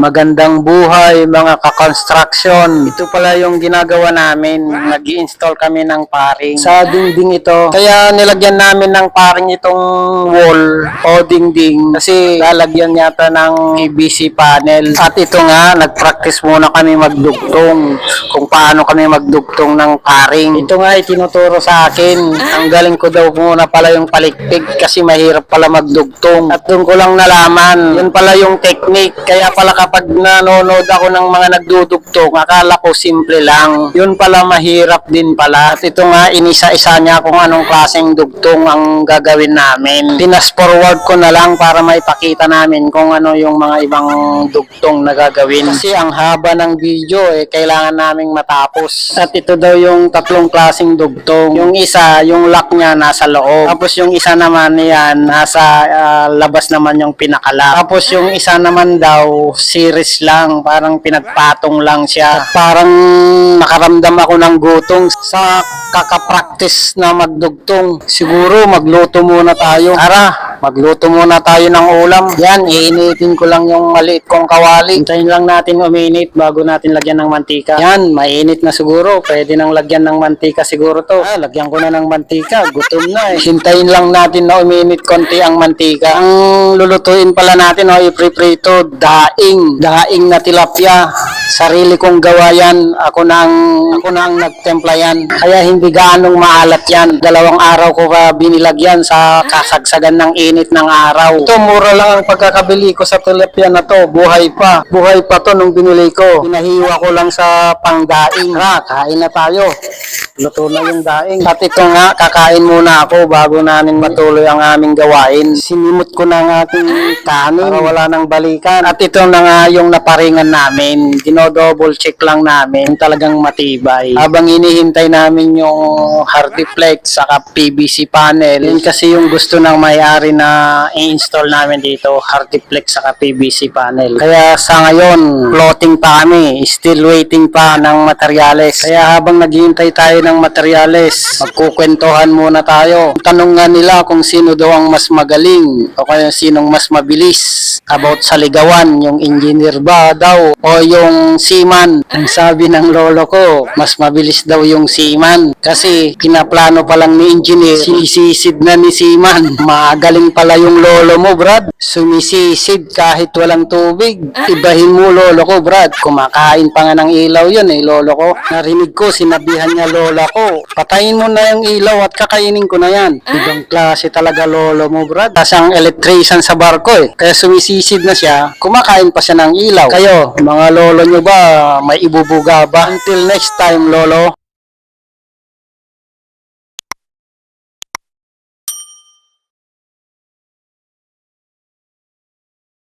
Magandang buhay mga ka-construction. Ito pala yung ginagawa namin. nag install kami ng paring. Sa dingding ito. Kaya nilagyan namin ng paring itong wall o dingding. Kasi lalagyan yata ng PVC panel. At ito nga, nag-practice muna kami magdugtong. Kung paano kami magdugtong ng paring. Ito nga itinuturo sa akin. Ang galing ko daw muna pala yung palikpik kasi mahirap pala magdugtong. At doon ko lang nalaman. Yun pala yung technique. Kaya pala kapag nanonood ako ng mga nagdudugtong, akala ko simple lang. Yun pala mahirap din pala. At ito nga, inisa-isa niya kung anong klaseng dugtong ang gagawin namin. Pinas forward ko na lang para maipakita namin kung ano yung mga ibang dugtong na gagawin. Kasi ang haba ng video, eh, kailangan naming matapos. At ito daw yung tatlong klaseng dugtong. Yung isa, yung lock niya nasa loob. Tapos yung isa naman yan, nasa ah, labas naman yung pinakala. Tapos yung isa naman daw, series lang. Parang pinagpatong lang siya. Parang nakaramdam ako ng gutong sa kakapractice na magdugtong. Siguro magluto muna tayo. Tara, magluto muna tayo ng ulam. Yan, iinitin ko lang yung maliit kong kawali. Hintayin lang natin uminit bago natin lagyan ng mantika. Yan, mainit na siguro. Pwede nang lagyan ng mantika siguro to. Ah, lagyan ko na ng mantika. Gutom na eh. Hintayin lang natin na uminit konti ang mantika. Ang lulutuin pala natin, oh, ipriprito, daing. Daing na tilapia. Sarili kong gawa yan. Ako na ang, ako na ang nagtempla yan. Kaya hindi gaanong maalat yan. Dalawang araw ko pa binilagyan sa kasagsagan ng init ng araw. Ito, mura lang ang pagkakabili ko sa tilapia na to. Buhay pa. Buhay pa to nung binili ko. Pinahiwa ko lang sa pangdaing. Ha, kain na tayo. Luto na yung daing. At ito nga, kakain muna ako bago namin matuloy ang aming gawain. Sinimot ko na ang aking kanin para wala nang balikan. At ito na nga yung naparingan namin. Dino-double check lang namin. Talagang matibay. Habang inihintay namin yung Hardiplex saka PVC panel. Yun kasi yung gusto ng may-ari na i-install namin dito. Hardiplex saka PVC panel. Kaya sa ngayon, floating pa kami. Still waiting pa ng materyales. Kaya habang naghihintay tayo materyales, magkukwentuhan muna tayo. Tanong nga nila kung sino daw ang mas magaling o kaya sinong mas mabilis about sa ligawan, yung engineer ba daw o yung seaman. Ang sabi ng lolo ko, mas mabilis daw yung seaman kasi pinaplano pa lang ni engineer, sisisid na ni seaman. Magaling pala yung lolo mo, Brad. Sumisisid kahit walang tubig. Ibahin mo, lolo ko, Brad. Kumakain pa nga ng ilaw yun eh, lolo ko. Narinig ko, sinabihan niya lola ko, patayin mo na yung ilaw at kakainin ko na yan. Ibang klase talaga lolo mo, Brad. Kasi ang electrician sa barko eh. Kaya sumisisid na siya, kumakain pa siya ng ilaw. Kayo, mga lolo nyo ba, may ibubuga ba? Until next time, lolo.